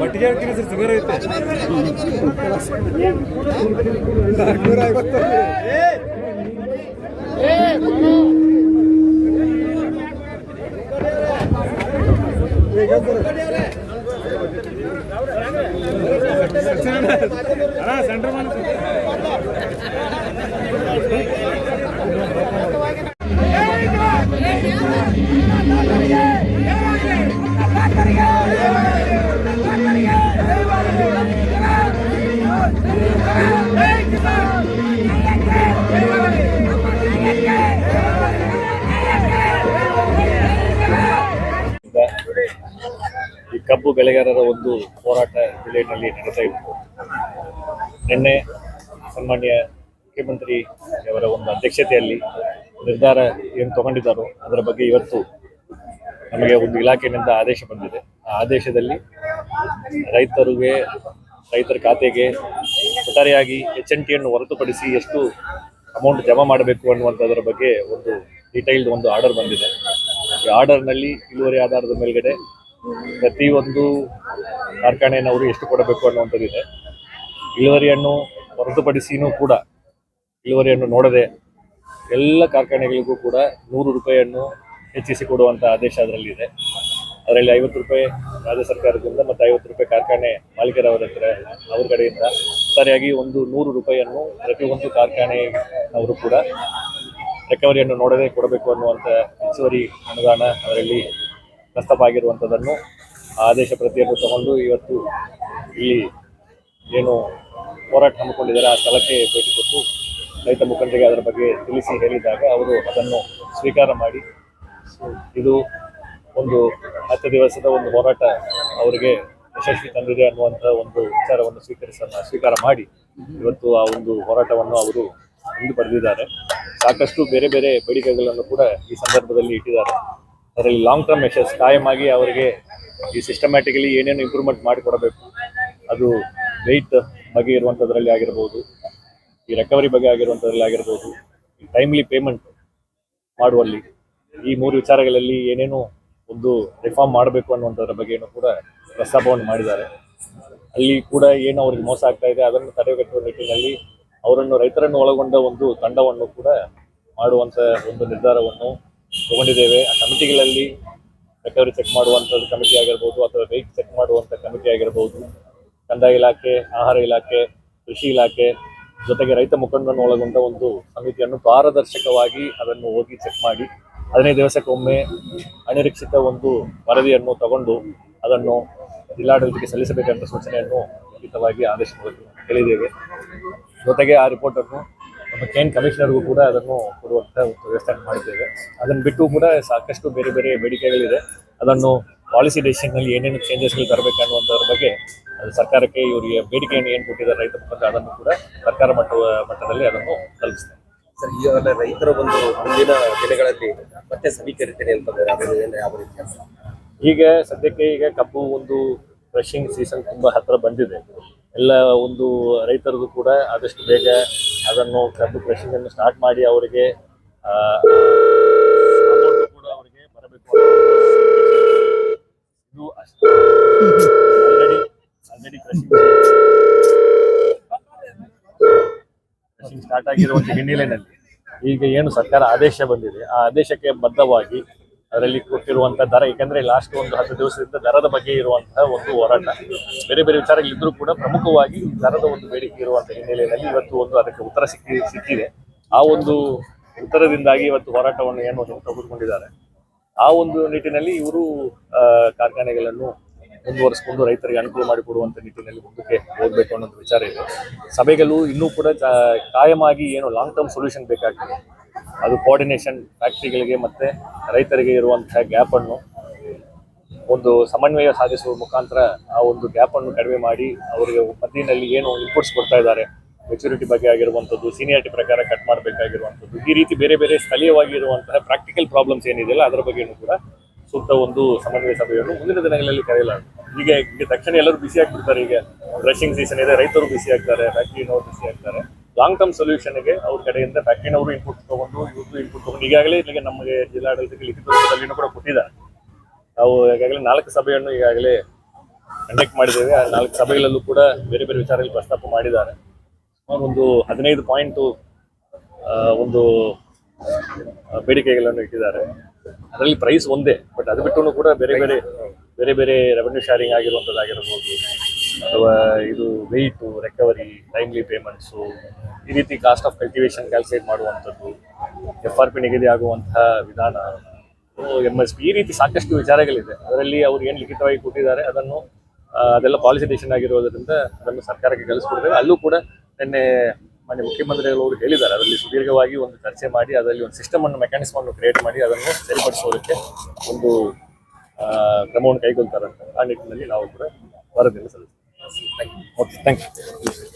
ಮಟ್ಟಿಗೆ ಹೇಳ್ತೀನಿ sir sugar ಐತೆ ನಾಲ್ಕುನೂರ ಐವತ್ತು ಮಾಡಿ ಈ ಹೋರಾಟ ಜಿಲ್ಲೆಯಲ್ಲಿ ನಡೀತಾ ಇತ್ತು. ನಿನ್ನೆ ಸನ್ಮಾನ್ಯ ಮುಖ್ಯಮಂತ್ರಿ ಅವರ ಒಂದು ಅಧ್ಯಕ್ಷತೆಯಲ್ಲಿ ನಿರ್ಧಾರ ಏನು ತಗೊಂಡಿದ್ದಾರೋ ಅದರ ಬಗ್ಗೆ ಇವತ್ತು ನಮಗೆ ಒಂದು ಇಲಾಖೆಯಿಂದ ಆದೇಶ ಬಂದಿದೆ. ಆ ಆದೇಶದಲ್ಲಿ ರೈತರಿಗೆ, ರೈತರ ಖಾತೆಗೆ ಒಟ್ಟಾರೆಯಾಗಿ ಎಚ್ ಎನ್ ಟಿಯನ್ನು ಹೊರತುಪಡಿಸಿ ಎಷ್ಟು ಅಮೌಂಟ್ ಜಮಾ ಮಾಡಬೇಕು ಅನ್ನುವಂಥದ್ರ ಬಗ್ಗೆ ಒಂದು ಡೀಟೈಲ್ಡ್ ಒಂದು ಆರ್ಡರ್ ಬಂದಿದೆ. ಈ ಆರ್ಡರ್ನಲ್ಲಿ ಇಳುವರಿ ಆಧಾರದ ಮೇಲ್ಗಡೆ ಪ್ರತಿಯೊಂದು ಕಾರ್ಖಾನೆಯವರು ಎಷ್ಟು ಕೊಡಬೇಕು ಅನ್ನುವಂಥದ್ದಿದೆ ಇಳುವರಿಯನ್ನು ಹೊರತುಪಡಿಸಿನೂ ಕೂಡ ಇಳುವರಿಯನ್ನು ನೋಡದೆ ಎಲ್ಲ ಕಾರ್ಖಾನೆಗಳಿಗೂ ಕೂಡ ನೂರು ರೂಪಾಯಿಯನ್ನು ಹೆಚ್ಚಿಸಿ ಕೊಡುವಂಥ ಆದೇಶ ಅದರಲ್ಲಿ ಇದೆ. ಅದರಲ್ಲಿ ಐವತ್ತು ರೂಪಾಯಿ ರಾಜ್ಯ ಸರ್ಕಾರದಿಂದ ಮತ್ತು ಐವತ್ತು ರೂಪಾಯಿ ಕಾರ್ಖಾನೆ ಮಾಲೀಕರವರ ಹತ್ರ ಅವ್ರ ಕಡೆಯಿಂದ ಸರಿಯಾಗಿ ಒಂದು ನೂರು ರೂಪಾಯಿಯನ್ನು ಪ್ರತಿಯೊಂದು ಕಾರ್ಖಾನೆಯವರು ಕೂಡ ರಿಕವರಿಯನ್ನು ನೋಡದೆ ಕೊಡಬೇಕು ಅನ್ನುವಂಥ ಹೆಚ್ಚುವರಿ ಅನುದಾನ ಅದರಲ್ಲಿ ಪ್ರಸ್ತಾಪ ಆದೇಶ ಪ್ರತಿಯನ್ನು ತಗೊಂಡು ಇವತ್ತು ಇಲ್ಲಿ ಏನು ಹೋರಾಟ ಹಮ್ಮಿಕೊಂಡಿದ್ದಾರೆ, ಆ ಸ್ಥಳಕ್ಕೆ ಭೇಟಿ ಕೊಟ್ಟು ರೈತ ಮುಖಂಡರಿಗೆ ಅದರ ಬಗ್ಗೆ ತಿಳಿಸಿ ಹೇಳಿದಾಗ ಅವರು ಅದನ್ನು ಸ್ವೀಕಾರ ಮಾಡಿ. ಇದು ಒಂದು ಹತ್ತು ದಿವಸದ ಒಂದು ಹೋರಾಟ ಅವರಿಗೆ ಯಶಸ್ವಿ ತಂದಿದೆ ಅನ್ನುವಂಥ ಒಂದು ವಿಚಾರವನ್ನು ಸ್ವೀಕರಿಸ ಸ್ವೀಕಾರ ಮಾಡಿ ಇವತ್ತು ಆ ಒಂದು ಹೋರಾಟವನ್ನು ಅವರು ಮುಂದೆ ಬರೆದಿದ್ದಾರೆ. ಸಾಕಷ್ಟು ಬೇರೆ ಬೇರೆ ಬೇಡಿಕೆಗಳನ್ನು ಕೂಡ ಈ ಸಂದರ್ಭದಲ್ಲಿ ಇಟ್ಟಿದ್ದಾರೆ. ಅದರಲ್ಲಿ ಲಾಂಗ್ ಟರ್ಮ್ ಮೆಷರ್ಸ್ ಕಾಯಮಾಗಿ ಅವರಿಗೆ ಈ ಸಿಸ್ಟಮ್ಯಾಟಿಕಲಿ ಏನೇನು ಇಂಪ್ರೂವ್ಮೆಂಟ್ ಮಾಡಿಕೊಡಬೇಕು ಅದು ವೆಯ್ಟ್ ಬಗ್ಗೆ ಇರುವಂಥದ್ರಲ್ಲಿ ಆಗಿರ್ಬೋದು, ಈ ರಿಕವರಿ ಬಗ್ಗೆ ಆಗಿರುವಂಥದ್ರಲ್ಲಿ ಆಗಿರ್ಬೋದು ಟೈಮ್ಲಿ ಪೇಮೆಂಟ್ ಮಾಡುವಲ್ಲಿ ಈ ಮೂರು ವಿಚಾರಗಳಲ್ಲಿ ಏನೇನು ಒಂದು ರಿಫಾರ್ಮ್ ಮಾಡಬೇಕು ಅನ್ನುವಂಥದ್ರ ಬಗ್ಗೆನೂ ಕೂಡ ಪ್ರಸ್ತಾಪವನ್ನು ಮಾಡಿದ್ದಾರೆ. ಅಲ್ಲಿ ಕೂಡ ಏನು ಅವ್ರಿಗೆ ಮೋಸ ಆಗ್ತಾ ಇದೆ, ಅದನ್ನು ತಡೆಗಟ್ಟುವ ನಿಟ್ಟಿನಲ್ಲಿ ಅವರನ್ನು ರೈತರನ್ನು ಒಳಗೊಂಡ ಒಂದು ತಂಡವನ್ನು ಕೂಡ ಮಾಡುವಂಥ ಒಂದು ನಿರ್ಧಾರವನ್ನು ತಗೊಂಡಿದ್ದೇವೆ. ಆ ಕಮಿಟಿಗಳಲ್ಲಿ ರೆಕವರಿ ಚೆಕ್ ಮಾಡುವಂಥದ್ದು ಕಮಿಟಿ ಆಗಿರ್ಬೋದು ಅಥವಾ ವೆಯ್ಟ್ ಚೆಕ್ ಮಾಡುವಂಥ ಕಮಿಟಿ ಆಗಿರ್ಬೋದು. ಕಂದಾಯ ಇಲಾಖೆ, ಆಹಾರ ಇಲಾಖೆ, ಕೃಷಿ ಇಲಾಖೆ ಜೊತೆಗೆ ರೈತ ಮುಖಂಡರನ್ನು ಒಳಗೊಂಡ ಒಂದು ಸಮಿತಿಯನ್ನು ಪಾರದರ್ಶಕವಾಗಿ ಅದನ್ನು ಹೋಗಿ ಚೆಕ್ ಮಾಡಿ, ಹದಿನೈದು ದಿವಸಕ್ಕೊಮ್ಮೆ ಅನಿರೀಕ್ಷಿತ ಒಂದು ವರದಿಯನ್ನು ತಗೊಂಡು ಅದನ್ನು ಜಿಲ್ಲಾಡಳಿತಕ್ಕೆ ಸಲ್ಲಿಸಬೇಕಂತ ಸೂಚನೆಯನ್ನು ಖಂಡಿತವಾಗಿ ಆದೇಶ ಹೇಳಿದ್ದೇವೆ. ಜೊತೆಗೆ ಆ ರಿಪೋರ್ಟನ್ನು ನಮ್ಮ ಕೇನ್ ಕಮಿಷನರ್ಗೂ ಕೂಡ ಅದನ್ನು ಕೊಡುವಂಥ ಒಂದು ವ್ಯವಸ್ಥೆ ಮಾಡಿದ್ದೇವೆ. ಅದನ್ನು ಬಿಟ್ಟು ಕೂಡ ಸಾಕಷ್ಟು ಬೇರೆ ಬೇರೆ ಬೇಡಿಕೆಗಳಿದೆ. ಅದನ್ನು ಪಾಲಿಸಿ ಡಿಸಿಷನ್ನಲ್ಲಿ ಏನೇನು ಚೇಂಜಸ್ಗಳು ತರಬೇಕನ್ನುವಂಥದ್ರ ಬಗ್ಗೆ ಅದು ಸರ್ಕಾರಕ್ಕೆ ಇವರಿಗೆ ಬೇಡಿಕೆಯನ್ನು ಏನು ಕೊಟ್ಟಿದ್ದಾರೆ ರೈತ ಮುಖಂಡ ಅದನ್ನು ಕೂಡ ಸರ್ಕಾರ ಮಟ್ಟ ಮಟ್ಟದಲ್ಲಿ ಅದನ್ನು ತಲುಪಿಸ್ತಾರೆ. ಸರ್ ಈಗಾಗಲೇ ರೈತರ ಒಂದು ಮುಂದಿನ ದಿನಗಳಲ್ಲಿ ಮತ್ತೆ ಸಮೀಕರಿತೇನೆ ಅಂತಂದರೆ ಅದು ಏನು ಯಾವ ರೀತಿ ಅಂತ? ಈಗ ಸದ್ಯಕ್ಕೆ ಈಗ ಕಬ್ಬು ಒಂದು ಕ್ರಷಿಂಗ್ ಸೀಸನ್ ತುಂಬಾ ಹತ್ರ ಬಂದಿದೆ. ಎಲ್ಲ ಒಂದು ರೈತರದು ಕೂಡ ಆದಷ್ಟು ಬೇಗ ಅದನ್ನು ಕಬ್ಬು ಕ್ರಷಿಂಗ್ ಅನ್ನು ಸ್ಟಾರ್ಟ್ ಮಾಡಿ ಅವರಿಗೆ ಕೂಡ ಅವರಿಗೆ ಬರಬೇಕು ಇದು ಆಲ್ರೆಡಿ ಕೃಷಿ ಸ್ಟಾರ್ಟ್ ಆಗಿರುವಂಥ ಹಿನ್ನೆಲೆಯಲ್ಲಿ. ಈಗ ಏನು ಸರ್ಕಾರ ಆದೇಶ ಬಂದಿದೆ, ಆ ಆದೇಶಕ್ಕೆ ಬದ್ಧವಾಗಿ ಅದರಲ್ಲಿ ಕೊಟ್ಟಿರುವಂತಹ ದರ ಯಾಕಂದ್ರೆ ಲಾಸ್ಟ್ ಒಂದು ಹತ್ತು ದಿವಸದಿಂದ ದರದ ಬಗ್ಗೆ ಇರುವಂತಹ ಒಂದು ಹೋರಾಟ. ಬೇರೆ ಬೇರೆ ವಿಚಾರಗಳಿದ್ರು ಕೂಡ ಪ್ರಮುಖವಾಗಿ ದರದ ಒಂದು ಬೇಡಿಕೆ ಇರುವಂತಹ ಹಿನ್ನೆಲೆಯಲ್ಲಿ ಇವತ್ತು ಒಂದು ಅದಕ್ಕೆ ಉತ್ತರ ಸಿಕ್ಕಿ, ಸಿಕ್ಕಿದೆ. ಆ ಒಂದು ಉತ್ತರದಿಂದಾಗಿ ಇವತ್ತು ಹೋರಾಟವನ್ನು ಏನು ತೆಗೆದುಕೊಂಡಿದ್ದಾರೆ ಆ ಒಂದು ನಿಟ್ಟಿನಲ್ಲಿ ಇವರು ಕಾರ್ಖಾನೆಗಳನ್ನು ಮುಂದುವರಿಸಿಕೊಂಡು ರೈತರಿಗೆ ಅನುಕೂಲ ಮಾಡಿಕೊಡುವಂತ ನಿಟ್ಟಿನಲ್ಲಿ ಮುಂದಕ್ಕೆ ಹೋಗಬೇಕು ಅನ್ನೋದು ವಿಚಾರ ಇದೆ. ಸಭೆಗಳು ಇನ್ನೂ ಕೂಡ ಕಾಯಮಾಗಿ ಏನು ಲಾಂಗ್ ಟರ್ಮ್ ಸೊಲ್ಯೂಷನ್ ಬೇಕಾಗ್ತದೆ. ಅದು ಕೋಆರ್ಡಿನೇಷನ್ ಫ್ಯಾಕ್ಟ್ರಿಗಳಿಗೆ ಮತ್ತೆ ರೈತರಿಗೆ ಇರುವಂಥ ಗ್ಯಾಪ್ ಅನ್ನು ಒಂದು ಸಮನ್ವಯ ಸಾಧಿಸುವ ಮುಖಾಂತರ ಆ ಒಂದು ಗ್ಯಾಪ್ ಅನ್ನು ಕಡಿಮೆ ಮಾಡಿ ಅವರಿಗೆ ಮದ್ದಿನಲ್ಲಿ ಏನು ಇನ್ಪುಟ್ಸ್ ಕೊಡ್ತಾ ಇದ್ದಾರೆ ಮೆಚುರಿಟಿ ಬಗ್ಗೆ ಆಗಿರುವಂಥದ್ದು ಸೀನಿಯಾರಿಟಿ ಪ್ರಕಾರ ಕಟ್ ಮಾಡಬೇಕಾಗಿರುವಂಥದ್ದು, ಈ ರೀತಿ ಬೇರೆ ಬೇರೆ ಸ್ಥಳೀಯವಾಗಿ ಇರುವಂತಹ ಪ್ರಾಕ್ಟಿಕಲ್ ಪ್ರಾಬ್ಲಮ್ಸ್ ಏನಿದೆಯಲ್ಲ ಅದರ ಬಗ್ಗೆಯೂ ಕೂಡ ಸೂಕ್ತ ಒಂದು ಸಮನ್ವಯ ಸಭೆಯನ್ನು ಮುಂದಿನ ದಿನಗಳಲ್ಲಿ ಕರೆಯಲಾಗುತ್ತೆ ಈಗ ಈಗ ತಕ್ಷಣ ಎಲ್ಲರೂ ಬಿಸಿ ಆಗ್ಬಿಡ್ತಾರೆ ಈಗ. ರಶಿಂಗ್ ಸೀಸನ್ ಇದೆ, ರೈತರು ಬಿಸಿ ಆಗ್ತಾರೆ ಫ್ಯಾಕ್ಟ್ರಿನವರು ಬಿಸಿ ಆಗ್ತಾರೆ. ಲಾಂಗ್ ಟರ್ಮ್ ಸೊಲ್ಯೂಷನ್ಗೆ ಅವ್ರ ಕಡೆಯಿಂದ ಫ್ಯಾಕ್ಟ್ರಿನವರು ಇನ್ಪುಟ್ ತಗೊಂಡು ಇವ್ರದ್ದು ಇನ್ಪುಟ್ ತಗೊಂಡು, ಈಗಾಗಲೇ ಇಲ್ಲಿಗೆ ನಮಗೆ ಜಿಲ್ಲಾಡಳಿತಕ್ಕೆ ಲಿಖಿತ ರೂಪದಲ್ಲಿನೂ ಕೂಡ ಕೊಟ್ಟಿದ್ದಾರೆ. ನಾವು ಈಗಾಗಲೇ ನಾಲ್ಕು ಸಭೆಯನ್ನು ಈಗಾಗಲೇ ಕಂಡಕ್ಟ್ ಮಾಡಿದ್ದೇವೆ. ಆ ನಾಲ್ಕು ಸಭೆಗಳಲ್ಲೂ ಕೂಡ ಬೇರೆ ಬೇರೆ ವಿಚಾರದಲ್ಲಿ ಪ್ರಸ್ತಾಪ ಮಾಡಿದ್ದಾರೆ. ಸುಮಾರು ಒಂದು ಹದಿನೈದು ಪಾಯಿಂಟು ಒಂದು ಬೇಡಿಕೆಗಳನ್ನು ಇಟ್ಟಿದ್ದಾರೆ. ಅದರಲ್ಲಿ ಪ್ರೈಸ್ ಒಂದೇ ಬಟ್ ಅದು ಬಿಟ್ಟು ಕೂಡ ಬೇರೆ ಬೇರೆ ಬೇರೆ ಬೇರೆ ರೆವೆನ್ಯೂ ಶೇರಿಂಗ್ ಆಗಿರುವಂಥದ್ದಾಗಿರ್ಬೋದು ಅಥವಾ ಇದು ವೆಯ್ಟು ರೆಕವರಿ ಟೈಮ್ಲಿ ಪೇಮೆಂಟ್ಸು ಈ ರೀತಿ ಕಾಸ್ಟ್ ಆಫ್ ಕಲ್ಟಿವೇಶನ್ ಕ್ಯಾಲ್ಕುಲೇಟ್ ಮಾಡುವಂಥದ್ದು ಎಫ್ ಆರ್ ಪಿ ನಿಗದಿ ಆಗುವಂತಹ ವಿಧಾನ ಎಂ ಎಸ್ ಪಿ ಈ ರೀತಿ ಸಾಕಷ್ಟು ವಿಚಾರಗಳಿದೆ. ಅದರಲ್ಲಿ ಅವ್ರು ಏನು ಲಿಖಿತವಾಗಿ ಕೊಟ್ಟಿದ್ದಾರೆ, ಅದನ್ನು ಅದೆಲ್ಲ ಪಾಲಿಸಿ ಡಿಸಿಷನ್ ಆಗಿರೋದ್ರಿಂದ ಅದನ್ನು ಸರ್ಕಾರಕ್ಕೆ ಕಳಿಸ್ಕೊಡ್ತೇವೆ. ಅಲ್ಲೂ ಕೂಡ ನಿನ್ನೆ ಮಾನ್ಯ ಮುಖ್ಯಮಂತ್ರಿಗಳು ಹೇಳಿದ್ದಾರೆ, ಅದರಲ್ಲಿ ಸುದೀರ್ಘವಾಗಿ ಒಂದು ಚರ್ಚೆ ಮಾಡಿ, ಅದರಲ್ಲಿ ಒಂದು ಸಿಸ್ಟಮ್ ಅನ್ನು ಮೆಕ್ಯಾನಿಸಮ್ ಅನ್ನು ಕ್ರಿಯೇಟ್ ಮಾಡಿ, ಅದನ್ನು ಸರಿಪಡಿಸೋದಕ್ಕೆ ಒಂದು ಕ್ರಮವನ್ನು ಕೈಗೊಳ್ತಾರೆ ಆ ನಿಟ್ಟಿನಲ್ಲಿ ನಾವು ಕೂಡ ವರದಿಯನ್ನು ಸಲ್ಲಿಸ್ತೀವಿ. Okay, thank you.